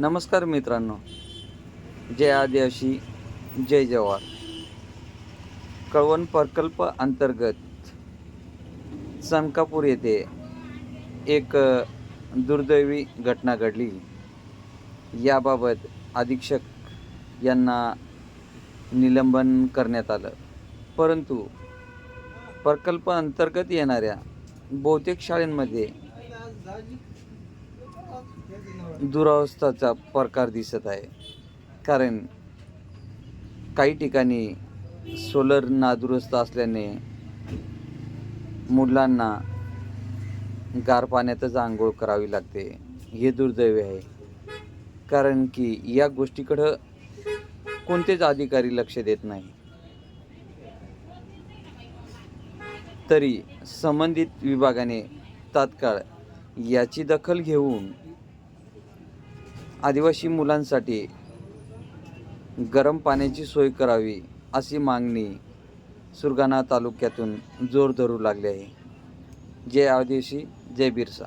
नमस्कार मित्रांनो. जय आदिवासी जय जवार कळवण प्रकल्प अंतर्गत सनकापूर येथे एक दुर्दैवी घटना घडली. याबाबत अधीक्षक यांना निलंबन करण्यात आलं. परंतु प्रकल्प अंतर्गत येणाऱ्या बहुतेक शाळेंमध्ये दुरावस्थाचा प्रकार दिसत आहे. कारण काही ठिकाणी सोलर नादुरुस्त असल्याने मुलांना गार पाण्यातच आंघोळ करावी लागते. हे दुर्दैवी आहे. कारण की या गोष्टीकडं कोणतेच अधिकारी लक्ष देत नाही. तरी संबंधित विभागाने तात्काळ याची दखल घेऊन आदिवासी मुलांसाठी गरम पाण्याची सोय करावी अशी मागणी सुरगाणा तालुक्यातून जोर धरू लागली आहे. जय आदिवासी जय बिरसा.